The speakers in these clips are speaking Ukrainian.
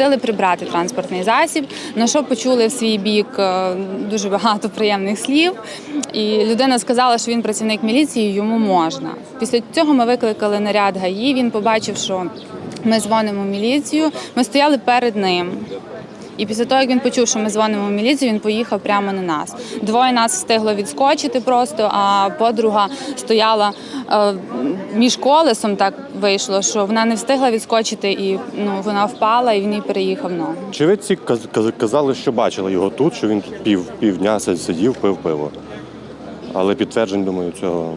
попросили прибрати транспортний засіб. На що почули в свій бік е, дуже багато приємних слів. І людина сказала, що він працівник міліції, йому можна. Після цього ми викликали наряд ГАІ. Він побачив, що ми дзвонимо в міліцію. Ми стояли перед ним. І після того, як він почув, що ми дзвонимо в міліцію, він поїхав прямо на нас. Двоє нас встигло відскочити просто, а подруга стояла е, між колесом, так вийшло, що вона не встигла відскочити, і ну, вона впала, і він їй переїхав ногу. Очевидці каз- каз- казали, що бачили його тут, що він тут пів, півдня сидів, пив пиво. Але підтверджень, думаю, цього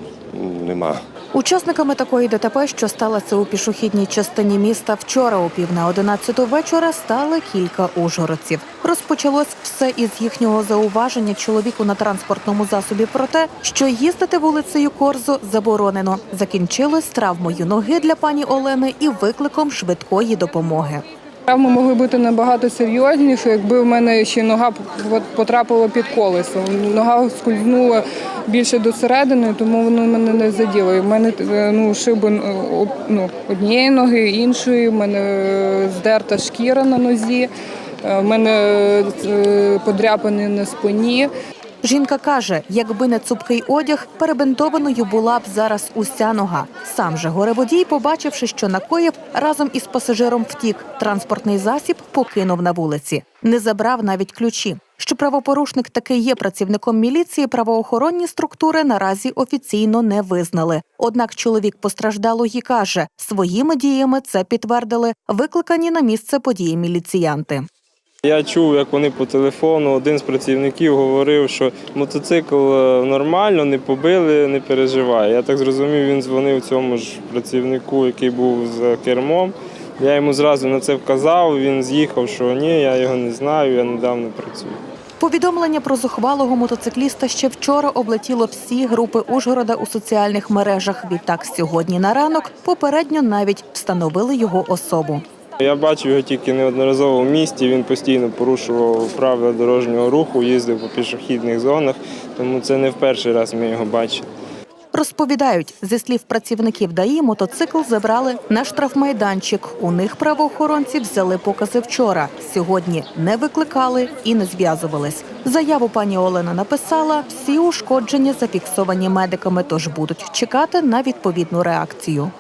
нема. Учасниками такої ДТП, що сталося у пішохідній частині міста вчора о пів на одинадцяту вечора, стали кілька ужгородців. Розпочалось все із їхнього зауваження чоловіку на транспортному засобі про те, що їздити вулицею Корзо заборонено. Закінчилось травмою ноги для пані Олени і викликом швидкої допомоги. Травми могли бути набагато серйозніші, якби в мене ще нога от потрапила під колесо. Нога скользнула більше до середини, тому воно мене не заділо. В мене е, ну, шиби е, ну, однієї ноги, іншої, в мене е, здерта шкіра на нозі, в мене подряпини на спині. Жінка каже, якби не цупкий одяг, перебинтованою була б зараз уся нога. Сам же гореводій, побачивши, що накоїв, разом із пасажиром втік. Транспортний засіб покинув на вулиці. Не забрав навіть ключі. Що правопорушник таки є працівником міліції, правоохоронні структури наразі офіційно не визнали. Однак чоловік постраждалої каже, своїми діями це підтвердили викликані на місце події міліціянти. Я чув, як вони по телефону, один з працівників говорив, що мотоцикл е, нормально, не побили, не переживай. Я так зрозумів, він дзвонив цьому ж працівнику, який був за кермом. Я йому зразу на це вказав, він з'їхав, що ні, я його не знаю, я недавно працюю. Повідомлення про зухвалого мотоцикліста ще вчора облетіло всі групи Ужгорода у соціальних мережах. Відтак сьогодні на ранок попередньо навіть встановили його особу. Я бачив його тільки неодноразово в місті. Він постійно порушував правила дорожнього руху, їздив по пішохідних зонах, тому це не в перший раз ми його бачили. Розповідають, зі слів працівників ДАІ, мотоцикл забрали на штрафмайданчик. У них правоохоронці взяли покази вчора. Сьогодні не викликали і не зв'язувались. Заяву пані Олена написала. Всі ушкодження зафіксовані медиками, тож будуть чекати на відповідну реакцію.